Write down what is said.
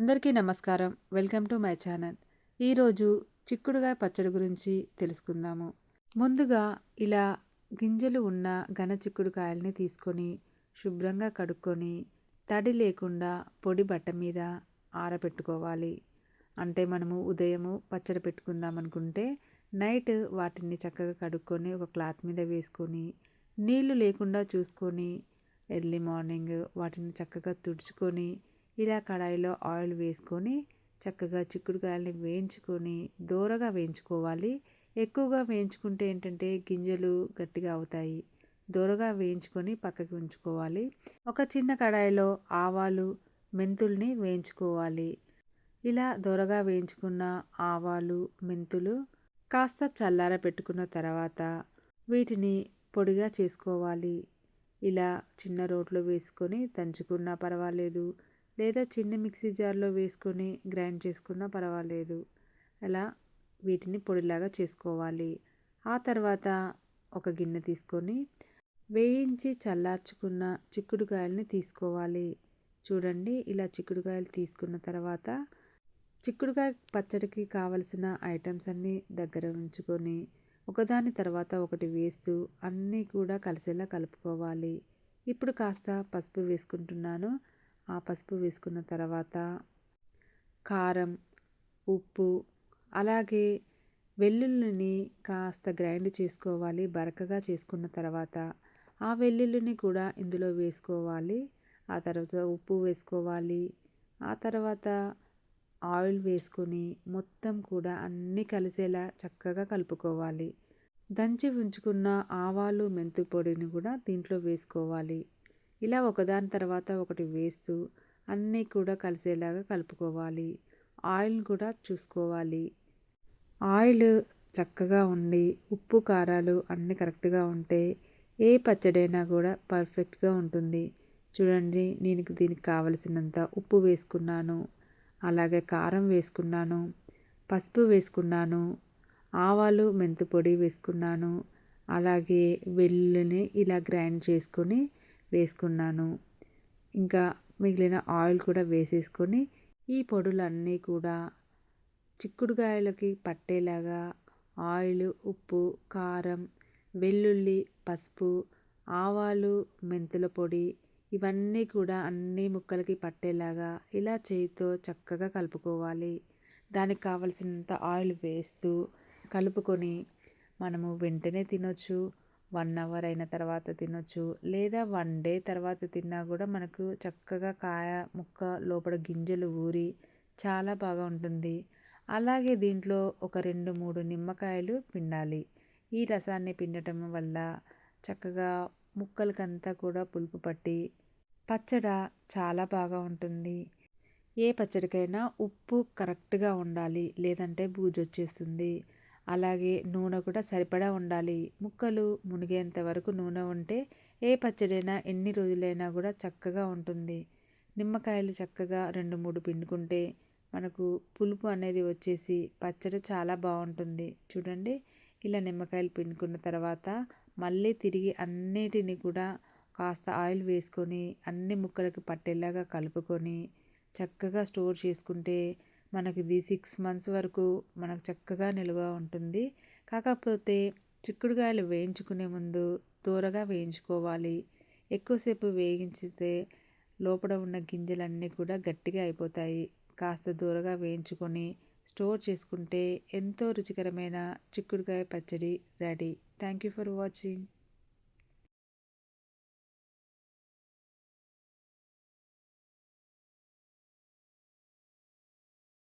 అందరికీ నమస్కారం. Welcome to my channel. ఈరోజు చిక్కుడుగాయ పచ్చడి గురించి తెలుసుకుందాము. ముందుగా ఇలా గింజలు ఉన్న ఘన చిక్కుడుకాయల్ని తీసుకొని శుభ్రంగా కడుక్కొని తడి లేకుండా పొడి బట్ట మీద ఆరబెట్టుకోవాలి అంటే మనము ఉదయము పచ్చడి పెట్టుకుందాం అనుకుంటే నైట్ వాటిని చక్కగా కడుక్కొని ఒక క్లాత్ మీద వేసుకొని నీళ్ళు లేకుండా చూసుకొని ఎర్లీ మార్నింగ్ వాటిని చక్కగా తుడుచుకొని ఇలా కడాయిలో ఆయిల్ వేసుకొని చక్కగా చిక్కుడుకాయలని వేయించుకొని దూరగా వేయించుకోవాలి. ఎక్కువగా వేయించుకుంటే ఏంటంటే గింజలు గట్టిగా అవుతాయి. దూరగా వేయించుకొని పక్కకి ఉంచుకోవాలి. ఒక చిన్న కడాయిలో ఆవాలు మెంతుల్ని వేయించుకోవాలి. ఇలా దొరగా వేయించుకున్న ఆవాలు మెంతులు కాస్త చల్లార పెట్టుకున్న తర్వాత వీటిని పొడిగా చేసుకోవాలి. ఇలా చిన్న రోట్లో వేసుకొని దంచుకున్నా పర్వాలేదు. లేదా చిన్న మిక్సీ జార్లో వేసుకొని గ్రైండ్ చేసుకున్నా పర్వాలేదు. అలా వీటిని పొడిలాగా చేసుకోవాలి. ఆ తర్వాత ఒక గిన్నె తీసుకొని వేయించి చల్లార్చుకున్న చిక్కుడుకాయలని తీసుకోవాలి. చూడండి ఇలా చిక్కుడుకాయలు తీసుకున్న తర్వాత చిక్కుడుకాయ పచ్చడికి కావలసిన ఐటమ్స్ అన్నీ దగ్గర ఉంచుకొని ఒకదాని తర్వాత ఒకటి వేస్తూ అన్నీ కూడా కలిసేలా కలుపుకోవాలి. ఇప్పుడు కాస్త పసుపు వేసుకుంటున్నాను. ఆ పసుపు వేసుకున్న తర్వాత కారం ఉప్పు అలాగే వెల్లుల్లిని కాస్త గ్రైండ్ చేసుకోవాలి బరకగా చేసుకున్న తర్వాత ఆ వెల్లుల్లిని కూడా ఇందులో వేసుకోవాలి. ఆ తర్వాత ఉప్పు వేసుకోవాలి. ఆ తర్వాత ఆయిల్ వేసుకొని మొత్తం కూడా అన్నీ కలిసేలా చక్కగా కలుపుకోవాలి. దంచి ఉంచుకున్న ఆవాలు మెంతు పొడిని కూడా దీంట్లో వేసుకోవాలి. ఇలా ఒకదాని తర్వాత ఒకటి వేస్తూ అన్నీ కూడా కలిసేలాగా కలుపుకోవాలి. ఆయిల్ కూడా చూసుకోవాలి. ఆయిల్ చక్కగా ఉండి ఉప్పు కారాలు అన్నీ కరెక్ట్గా ఉంటే ఏ పచ్చడైనా కూడా పర్ఫెక్ట్గా ఉంటుంది. చూడండి నేను దీనికి కావలసినంత ఉప్పు వేసుకున్నాను. అలాగే కారం వేసుకున్నాను. పసుపు వేసుకున్నాను. ఆవాలు మెంతు పొడి వేసుకున్నాను. అలాగే వెల్లుల్లిని ఇలా గ్రైండ్ చేసుకొని వేసుకున్నాను. ఇంకా మిగిలిన ఆయిల్ కూడా వేసేసుకొని ఈ పొడులన్నీ కూడా చిక్కుడుకాయలకి పట్టేలాగా ఆయిల్ ఉప్పు కారం వెల్లుల్లి పసుపు ఆవాలు మెంతుల పొడి ఇవన్నీ కూడా అన్ని ముక్కలకి పట్టేలాగా ఇలా చేతితో చక్కగా కలుపుకోవాలి. దానికి కావలసినంత ఆయిల్ వేస్తూ కలుపుకొని మనము వెంటనే తినొచ్చు. వన్ అవర్ అయిన తర్వాత తినొచ్చు. లేదా వన్ డే తర్వాత తిన్నా కూడా మనకు చక్కగా కాయ ముక్క లోపల గింజలు ఊరి చాలా బాగా ఉంటుంది. అలాగే దీంట్లో ఒక రెండు మూడు నిమ్మకాయలు పిండాలి. ఈ రసాన్ని పిండటం వల్ల చక్కగా ముక్కలకంతా కూడా పులుపు పట్టి పచ్చడ చాలా బాగా ఉంటుంది. ఏ పచ్చడికైనా ఉప్పు కరెక్ట్గా ఉండాలి. లేదంటే బూజు వచ్చేస్తుంది అలాగే నూనె కూడా సరిపడా ఉండాలి. ముక్కలు మునిగేంత వరకు నూనె ఉంటే ఏ పచ్చడైనా ఎన్ని రోజులైనా కూడా చక్కగా ఉంటుంది. నిమ్మకాయలు చక్కగా రెండు మూడు పిండుకుంటే మనకు పులుపు అనేది వచ్చేసి పచ్చడి చాలా బాగుంటుంది. చూడండి ఇలా నిమ్మకాయలు పిండుకున్న తర్వాత మళ్ళీ తిరిగి అన్నిటిని కూడా కాస్త ఆయిల్ వేసుకొని అన్ని ముక్కలకి పట్టేలాగా కలుపుకొని చక్కగా స్టోర్ చేసుకుంటే మనకి ఇది సిక్స్ మంత్స్ వరకు మనకు చక్కగా నిల్వ ఉంటుంది. కాకపోతే చిక్కుడుకాయలు వేయించుకునే ముందు దూరగా వేయించుకోవాలి. ఎక్కువసేపు వేయించితే లోపల ఉన్న గింజలన్నీ కూడా గట్టిగా అయిపోతాయి. కాస్త దూరగా వేయించుకొని స్టోర్ చేసుకుంటే ఎంతో రుచికరమైన చిక్కుడుకాయ పచ్చడి ready. Thank you for watching.